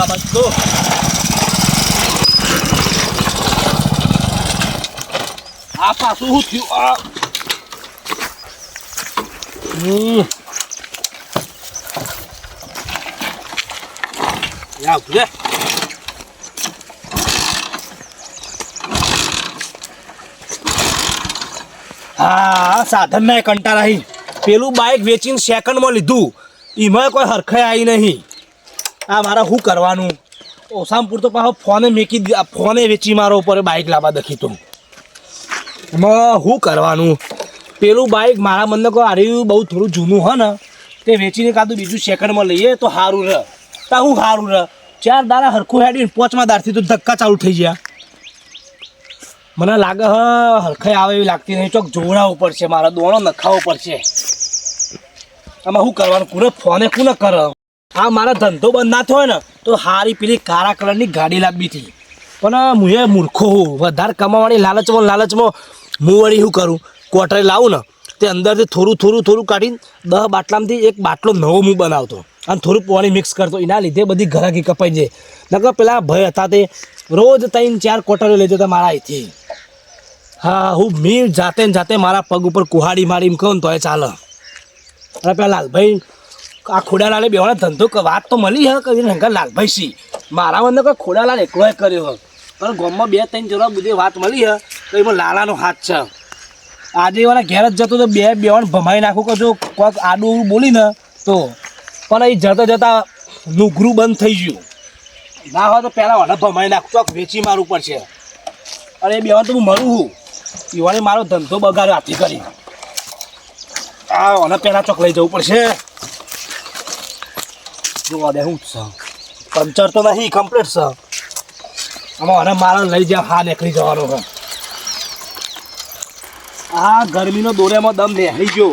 આ બાજુ તો આ પાછું શું થયું આ હમ યા હા સાધન ના કંટાળા હી પેલું બાઇક વેચીને સેકન્ડમાં લીધું. એમાં કોઈ હરખાઈ આવી નહીં. આ મારે શું કરવાનું? ઓસામપુર તો પાછો ફોને મેકી ફોને વેચી મારો ઉપર બાઇક લાવવા દખી તું. એમાં શું કરવાનું? પેલું બાઇક મારા મનને કહો આર્યું બહુ થોડું જૂનું હોય ને, તે વેચીને કાં તો બીજું સેકન્ડમાં લઈએ તો સારું રહે તા હું સારું રહે ચાર દારા હરખું હેડીને પોચમા દારથી તો ધક્કા ચાલુ થઈ ગયા. મને લાગે હ, હરખાઈ આવે એવી લાગતી નહીં. ચોક જોવડાવવું પડશે મારા, દોણો ઉપર પડશે. આમાં શું કરવાનું? કોને ફોને કોને કર? આ મારા ધંધો બંધ ના થયો ને, તો હારી પેલી કાળા કલરની ગાડી લાગવી હતી. પણ હું એ મૂર્ખો હું, વધારે કમાવાની લાલચમાં લાલચમાં હું વળી શું કરું? ક્વાર્ટરે લાવું ને, તે અંદરથી થોડું થોડું થોડું કાઢીને દસ બાટલામાંથી એક બાટલો નવો હું બનાવતો. અને થોડું પાણી મિક્સ કરતો. એના લીધે બધી ઘરાકી કપાઈ જાય. નકર પેલા ભાઈ હતા તે. રોજ ત્રણ ચાર કોટરો લઈ જતા મારા અહીંથી હા, હું મી જાતે ને જાતે મારા પગ ઉપર કુહાડી મારી કહું ને તો એ ચાલે. અને પેલા લાલભાઈ આ ખોડાલાલે બેવાનો ધંધો વાત તો મળી હે કરીને શંકર લાલભાઈ મારા મને કોઈ ખોડાલાલ એકલો કર્યો હે. પણ ગામમાં બે ત્રણ જણા બધી વાત મળી હે, તો એમાં લાલાનો હાથ છે. આજે એવાના ઘેર જ જતો તો બે બેવાને ભમાઈ નાખું કે જો કોઈક આડું બોલીને તો. પણ એ જતા જતા નુઘરું બંધ થઈ ગયું. ના હોય તો પહેલાં વાળા ભમાઈ નાખું, ચોક વેચી મારવું પડશે. અને એ બેવાન તો હું મળું છું ઈવાને મારો ધંધો બગાડ્યો આથી કરી. આ અને પહેલાં ચોક લઈ જવું પડશે. જોવા દે હું છે. પંચર તો નહીં કમ્પ્લીટ સર આમાં અને મારા લઈ જાવ હા નીકળી જવાનો છે. આ ગરમીનો દોરેમાં દમ બેસી ગયો.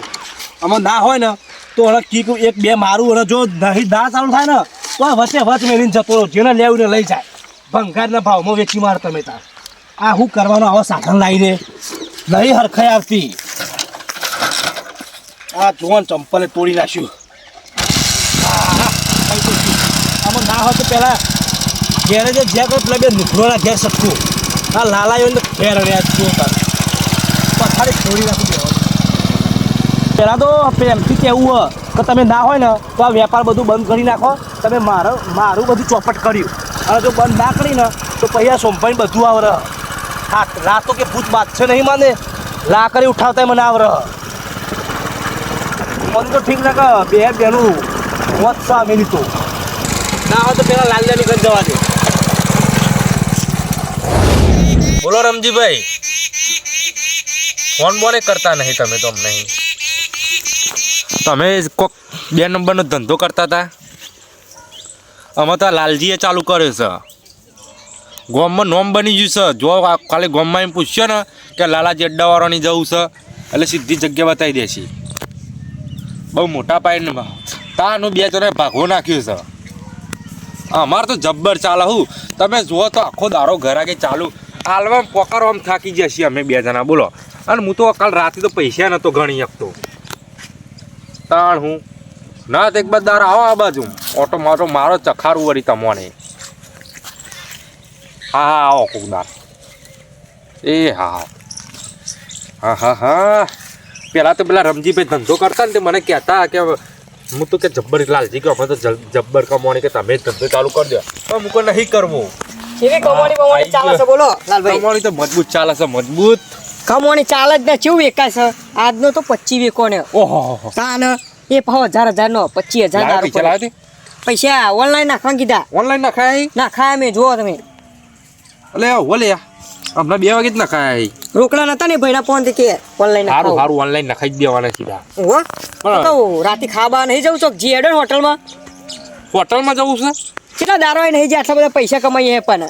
આમાં ના હોય ને, તો હવે કીક એક બે મારું અને જો નહીં દા ચાલુ થાય ને, તો વચ્ચે વચ મેળીને જતો રહો, જેને લેવું ને લઈ જાય. ભંગારના ભાવમાં વેચી માર તમે તાર. આ શું કરવાનો આવો સાધન લાવીને. નહીં હરખાઈ આવતી. આ જોવાન ચંપલે તોડી નાખ્યું આહા, કઈ તો થયું. હોય તો પહેલાં ઘેરે જે જ્યાં કોઈ પેલા બે નુકરોના ઘેર સટકું. આ લાલાયો ને ઘેર રહ્યા છું તાર પથારી છોડી રાખી બેવાનું પહેલાં તો પ્રેમથી કહેવું હોય કે તમે ના હોય ને, તો આ વેપાર બધું બંધ કરી નાખો. તમે મારો, મારું બધું ચોપટ કર્યું. અને જો બંધ ના કરીને તો પછી આ સોંપાઈને બધું આવરે. હા રાતો કે ભૂત બાદ છે નહીં માને. લા કરી ઉઠાવતા મને આવરે. મને તો ઠીક લાગે, બે બેનું મોત સામેલી તો. ના હોય તો પેલા લાલ ઘર જવા દે. બોલો રમજીભાઈ. ફોન બોને કરતા નહીં તમે તો અમને તમે કોક બે નંબરનો ધંધો કરતા હતા અમે તો લાલજીએ ચાલુ કર્યો છે. ગોમમાં નોમ બની ગયું છે. જો આ ખાલી ગોમમાં એમ પૂછ્યો ને કે લાલાજી અડ્ડાવાળાની જવું છે એટલે સીધી જગ્યા બતાવી દેશે. બહુ મોટા પાયને તાનું બે જણે ભાગવો નાખ્યું છે. અમારે તો જબ્બર ચાલે હું. તમે જુઓ તો આખો દારો ઘરાકે ચાલુ. આલવામ પોકારો આમ થાકી છીએ અમે બે જણા, બોલો. અને હું તો કાલ રાતે તો પૈસા નહોતો ગણી શકતો. તાણ હું. ના તો એક દાર આવો આ બાજુ. ઓટો મારો મારો ચખારું વળી તમને. હા હા, આવો કુકદાર એ, હા. હા હા હા. પેલા તો પેલા રમજીભાઈ ધંધો કરતા ને તે મને કહેતા કે હું તો કે જબ્બર લાલજી કે અમે તો જબ્બર કમાણી કે તમે જ ધંધો ચાલુ કરજો પણ મુકો નહીં કરવું. કેવી કમાણી બમોણી ચાલે છે બોલો લાલભાઈ. કમાણી તો મજબૂત ચાલે છે મજબૂત. કમાણી ચાલે જ ને કેવું વેકાય છે? આજનો તો પચી વેકો ને ઓહો તાન એ ભાવ હજાર હજાર નો પચીસ હજાર પૈસા ઓનલાઈન નાખવા કીધા. ઓનલાઈન નખાય? નાખાય મેં જુઓ તમે. એટલે ઓલે હમણાં બે વાગે જ નખાય. રોકડા નતા ને ભાઈના ફોનથી કે ઓનલાઈન સારું સારું ઓનલાઈન નખાઈ જ દેવાના સીધા. ઓહો તો રાતે ખાવા નહીં જવું છો જીએડન હોટલમાં. હોટલમાં જવું છે? કેટલા દારો હોય નહીં જે આટલા બધા પૈસા કમાઈએ પણ.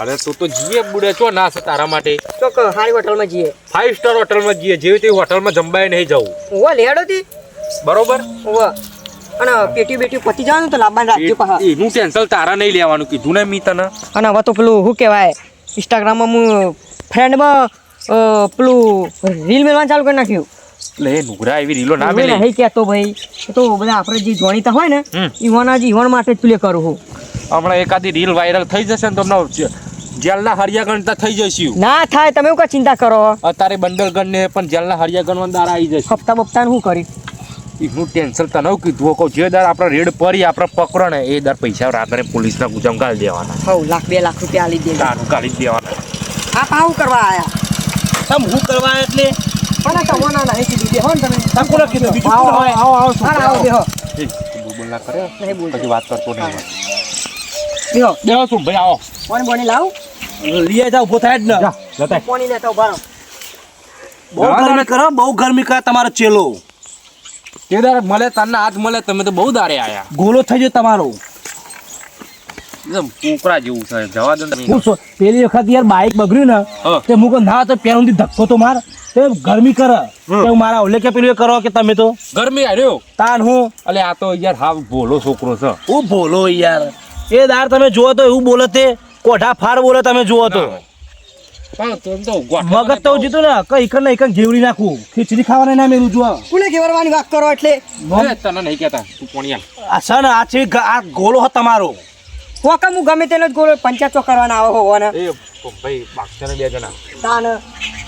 અરે તું તો જીએ બુડે છો ના છે તારા માટે? ચોક સારી હોટલમાં જઈએ ફાઈવ સ્ટાર હોટલમાં જઈએ જેવી તેવી હોટલમાં જમવાય નહીં જવું ઓહો લેડો તી. બરોબર? ઓહો અને પેટી બેટી પતી જવાનું તો લાંબા રાખજો પાછા. એનું ટેન્શન તારા નહીં લેવાનું કીધું ને મી તને. અને હવે તો પેલું શું કહેવાય? ઇન્સ્ટાગ્રામમાં હું ફ્રેન્ડમાં પેલું રીલ મેળવાનું ચાલુ કરી નાખ્યું. એટલે એ નુગરા એવી રીલો ના મેળે નહીં કહેતો ભાઈ? તો બધા આપણે જે જોણીતા હોય ને. ઈવાના જ ઈવન માટે જ પ્લે કરું હું હમણાં એકાદી રીલ વાયરલ થઈ જશે ને તો હમણાં જેલના હરિયા ગણતા થઈ જશું ના થાય તમે એવું કઈ ચિંતા કરો. અત્યારે બંડલ ગણને પણ જેલના હરિયા ગણવા દાર આવી જશે. હપ્તા બપ્તા શું કરી? હું ટેન્શન તને કીધું. કહું જે દર આપણે રેડ પરી આપણે પકડો ને એ દર પૈસા રાત્રે પોલીસના ગુજામ ગાળી દેવાના. હવ લાખ બે લાખ રૂપિયા આલી દેવા તારું ગાળી દેવાના. આ પાવું કરવા આયા? તમ હું કરવા એટલે? પણ તમારા તમોના નહીં કીધું હો ને તમે. તમ કોને કીધું? બીજું આવો આવો આવો આવો આવો બેહો બોલ ના કરે. નહીં બોલ પછી વાત કરતો નહીં દેહો દેહો શું ભાઈ આવો. કોણ બોની લાવ. લીએ જાવ ઊભો થાય જ ને. જતા. કોની લેતા ઊભા રહો. બહુ ગરમી કરો બહુ ગરમી કરે તમારો ચેલો. તે મળે તને હાથ મળે તમે તો બહુ દારે આયા. ગોલો થઈ ગયો તમારો. પોકરા જેવું છે જવા દો. હું પેલી વખત યાર બાઇક બગડ્યું ને તે હું ના તો પેલું ધક્કો તો માર. તે ગરમી કરે. તે મારા ઓલે કે પેલું કરો કે તમે તો. ગરમી આવ્યો તાન હું. અલે આ તો યાર હા ભોલો છોકરો છે. હું બોલો યાર. એ દાર તમે જોવો તો એવું બોલે તે કોઠા ફાર બોલે તમે જોવો તો. મગજ તો જીતું ને. કઈ ને એકન ઘેવડી નાખું. ખીચડી ખાવાની ના મેરું જો. કોને ઘેવડવાની વાત કરો એટલે? તને નહીં કહેતા તું કોણ આ સન આ છે આ ગોલો હતો તમારો. કોકા હું ગમે તેનો જ ગોલો પંચાયત કરવાના આવો હોવો ને એ ભાઈ બાક્ષાને બે જણા. તાન.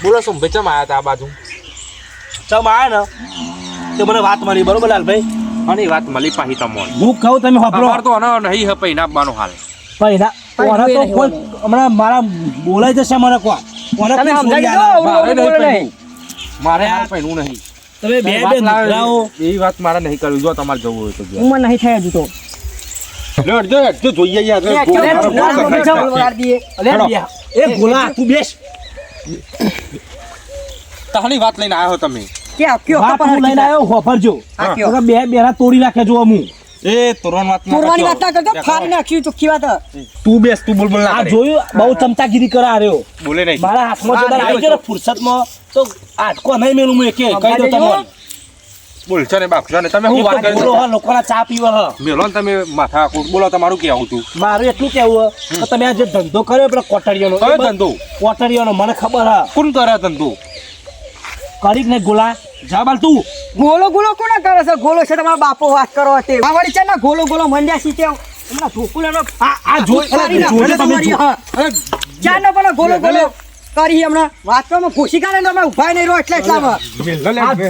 બોલો શું ભાઈ ચમ આયા તા આ બાજુ? ચમ આયા ને? તે મને વાત મળી બરોબર લાલભાઈ અને વાત મળી પાહી તમને. હું કહું તમે હોપરો તો નહીં હ પૈના બાનો હાલ. પૈના કોને તો કોઈ હમણાં મારા બોલાઈ જશે મને કોણ? કોને તમે કોઈ દો આલે? અવળું અવળું બોલે નહીં. મારે નહીં. તમે બે લાવે, એવી વાત મારે નહીં કરવી. જો તમારે જવું હોય તો જો. ઉંમર નહીં થાય હજુ તો. લે, જો, જો જોઈએ યાર એ એ ગોલા તું બેસ. તાની વાત લઈને આવ્યો તમે. કે આ કયો વાત લઈને આવ્યો હોફરજો બે બેરા તોડી નાખે જો હું એ તોરણ વાત ના પૂરવાની કરતો. વાત ના કરતો ફાડી નાખ્યું ચોખ્ખી વાત. તું બેસ તું બોલ બોલ ના આ જોયું? બહુ ચમચાગીરી કરા રહ્યો બોલે નહીં. મારા હાથમાં હા, આવી ગયો ફુરસતમાં. તો આટકો નહીં મેલું હું એકે કહી દો તમે તમને. બોલ છે ને બાપુ ને તમે શું વાત કરી બોલો હા લોકોના ચા પીવા હા. મેલો ને તમે માથા કૂટ બોલો તમારું કેવું તું મારું એટલું કેવું કે તમે આ જે ધંધો કર્યો પેલો કોટડીઓનો કયો ધંધો? કોટડીઓનો મને ખબર હા. કોણ કરે ધંધો? કરી ને ગોલા જા બાલ તું. ગોલો ગોલો કોને કરે છે? ગોલો છે તમારા બાપો વાત કરો તે. આ છે ને ગોલો ગોલો મંડ્યા સી તેમ હમણાં ઢોકુલાનો આ આ જોઈ ફાડી તમે હા. ચાર ને પણ ગોલો ગોલો કરી હમણાં. વાતમાં ખુશી કાઢે તમે ઊભા નહીં રહો એટલે એટલામાં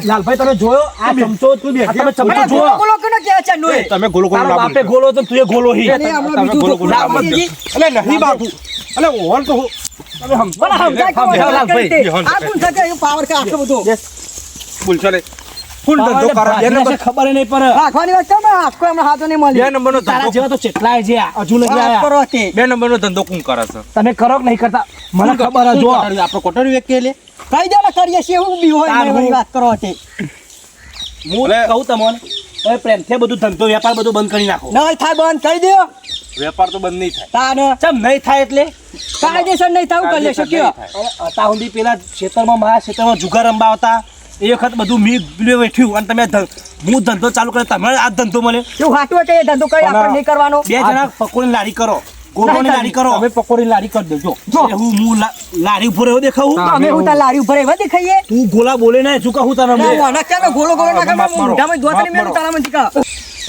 લાલભાઈ તમે જોયો? આ ચમચો તું બે. તમે ચમચો જોયો ગોલો કોને કહે છે નોય? તમે ગોલો ગોલો ના બાપે ગોલો તો તું ગોલો હી. તમે ગોલો ગોલો ના ના નહીં બાપુ. એટલે ઓન તો તમે હમ પણ હમ જાય લાલભાઈ. આ કોણ છે કે? પાવર કે આટલો બધો. બોલ છે ને ધંધો કરો. બે નંબર. ખબર નહીં પડે. રાખવાની વાત કરો આખો એમના હાથો નહીં બે નંબરનો ધંધો જેવા તો કેટલાય છે હજુ નથી આયા. કરો તે બે નંબરનો ધંધો કોણ કરે છે? તમે કરો કે નહીં કરતા? મને ખબર જો આપણે કોટરી વ્યક્તિ લે કઈ ને કરીએ છીએ એવું બી હોય તાર હું- વાત કરો તે હું કહું તમને હવે પ્રેમથી બધું ધંધો વેપાર બધું બંધ કરી નાખો. નહીં થાય બંધ કરી દો. વેપાર તો બંધ નહીં થાય. તાને ચમ નહીં થાય એટલે? કાયદેસર નહીં થાય કરી લેશો કયો અત્યાર સુધી પેલા ખેતરમાં મારા ખેતરમાં જુગાર રમવા આવતા. એ વખત બધું મી વેઠ્યું અને તમે હું ધંધો ચાલુ કર્યો તમે આ ધંધો મળે એવું હાચું કે એ ધંધો કરી આપણે નહીં કરવાનો. બે જણા પકોડી લારી કરો. ગોળોની લારી કરો. તમે પકોડી લારી કરી દેજો. જો. હું લારી ઉપર એવો દેખાવું? અમે હું તાર લારી ઉપર એવા દેખાઈએ? તું ગોલા બોલે ને શું કહું ના? હું આના ગોળો ગોળો ના કરવા મોઢામાં તારા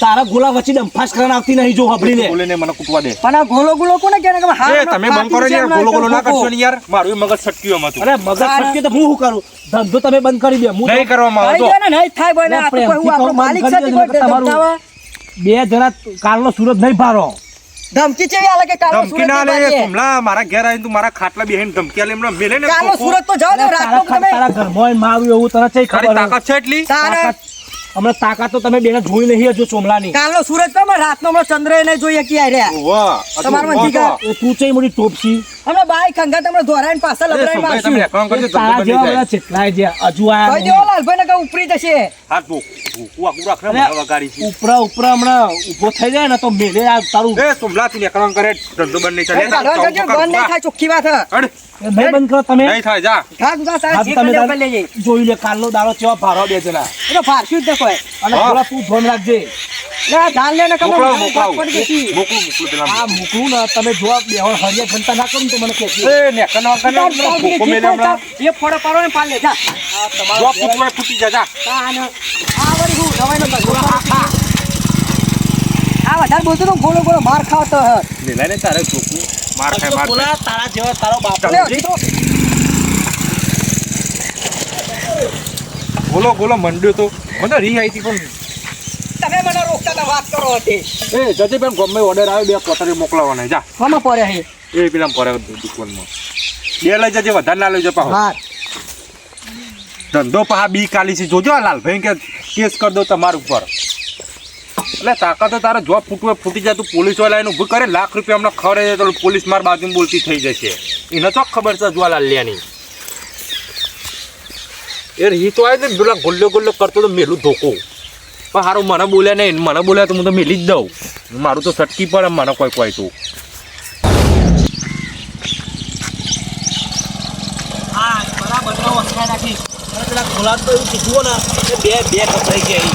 તારા ગોલા વચ્ચે ડંફાસ કરીને આવતી નહીં જો હબડી લે બોલે ને મને કૂટવા દે. પણ આ ગોલો ગોલો કોને કહે ને કે હા તમે બંધ કરો યાર ગોલો ગોલો ના કરશો ને યાર. મારું મગજ છટક્યું એમાં અરે મગજ ફટકે તો હું શું કરું? ધંધો તમે બંધ કરી દે હું નહીં કરવામાં આવે કહી ને નહીં થાય બોલે આ તો કોઈ હું આપણો માલિક છે કોઈ તમારું- બે જણા કાલનો સુરત નહીં ભારો ધમકી ચેવી આલે કે કાલો ધમકી સુરત ના લે બાજે. સુમલા મારા ઘેર આવીને તું મારા ખાટલા બેહીને ધમકી આલે એમને મેલે ને કાલો સુરત તો જાઓ ને તારા તમે તારા ઘરમાં મારું એવું તને છે ખબર તાકાત છે એટલી? તાકાત- હમણાં તાકાત તો તમે બેને જોઈ નહીં હજુ ચોમલાની કાલનો સુરત તો રાતનો હમણાં ચંદ્ર એને જોઈએ કે આર્યા વાહ તમારા? તું ચઈ મોટી ટોપસી? હમણાં બાઈક અંગા તમને ધોરાઈને પાછા લબડાઈને ભાઈ મારશું. તમે એકાઉન્ટ કરજો તારા જેવા બંધ બધા ચેટલાય છે હજુ આયા કહી દેવો લાલભાઈ ને કે ઉપરી જશે. હાથ ભૂખ ભૂખું કુરા ખરા ને ગાડી છે. ઉપરા ઉપરા હમણાં ઊભો થઈ જાય ને તો મેલે આ તારું. એ સુમલા તું એકાઉન્ટ કરે. ધંધો બંધ નહીં ચાલે. બંધ નહીં થાય ચોખ્ખી વાત હે. હડ, નહીં બંધ કરો તમે. નહીં થાય જા. ગુગા સાહેબ હાથ જે તમે કરે લેજે. જોઈ લે કાલનો દાડો કેવા ભારો બે જણા. એ તો જ દેખો. અને થોડા તું ધોન રાખજે. લે આ ધાન લે ને મારું પડી. મોકલું મોકલું પેલા આ મૂકવું ને તમે જો બેહણ હરિયા ઘંટા ના કરું તો મને એ ના ને મેલે હમણાં. એ ફોડો પાડો ને લે જા. જો ફૂટવાય ફૂટી જા. જા આ વળી હું દવાઈનો ધંધો આ વધારે વધારે બોલતો તો ગોળો ગોળો માર ને તારે ચોખ્ખું માર ખાય માર બોલા તારા જેવા તારો બાપ બોલો બોલો મંડ્યો તો. મને રી આવી હતી પણ રોકતા વાત કરો હતી. એ જજે બેન ગમે ઓર્ડર આવે બે કોટરી મોકલાવાના. જા. હમણાં પડે હે? એ પેલા પડે દુકાનમાં. બે લઈ જજે વધારે ના લઈ જજો પાછો. હા. ધંધો પાહા બી કાલી છે. જોજો આ લાલભાઈ કે કેસ કરી દો તમારા ઉપર. એટલે તાકાત તો તારે જો ફૂટવે ફૂટી જાય તું પોલીસવાળા એનું ઊભું કરે. લાખ રૂપિયા હમણાં ખરે તો પોલીસ માર બાજુ બોલતી થઈ જશે. એને તો ખબર છે જુવા લેની એ રી તો આવે ને પેલા ગુલ્લો ગુલ્લો કરતો તો મેલું ધોકો. પણ હારું, મને બોલ્યા નહીં, મને બોલ્યા તો હું તો મેલી જ દઉં. મારું તો સટકી પડે મને કોઈ કોઈ તું. હા, બરાબર નો વસકાઈ નાખી. અને પેલા ગુલાબ તો એવું કીધું ને કે બે બે કપાઈ ગયા ઈ.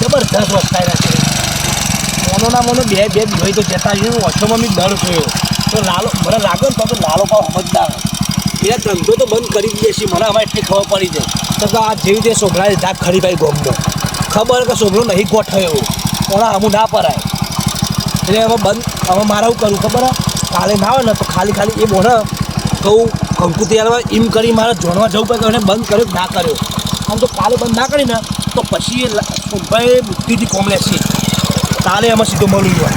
જબરદસ્ત વસકાઈ નાખી. મોનો બે બે હોય તો જતા રહ્યું ઓછોમાં બી દર થયો તો મને લાગે ને તો લાલો પણ સમજદાર. એ ધંધો તો બંધ કરી દેશે, મને હવે એટલી ખબર પડી જાય. તો આ જેવી રીતે સોભળા લીધા ખરી ભાઈ ગોમનો. ખબર કે છોકરો નહીં ગોઠવ્યો પણ અમું ના પરાય. એટલે હવે બંધ, હવે મારે એવું કરું ખબર કાલે ના હોય ને તો ખાલી ખાલી એ બોને કહું, કંકુ તૈયારમાં એમ કરી મારે જોણવા જવું પડે એને બંધ કર્યો ના કર્યો? આમ તો કાલે બંધ ના કરીને તો પછી એ ભાઈ બુદ્ધિથી કોમ લેશે કાલે એમાં સીધો મળી ગયો.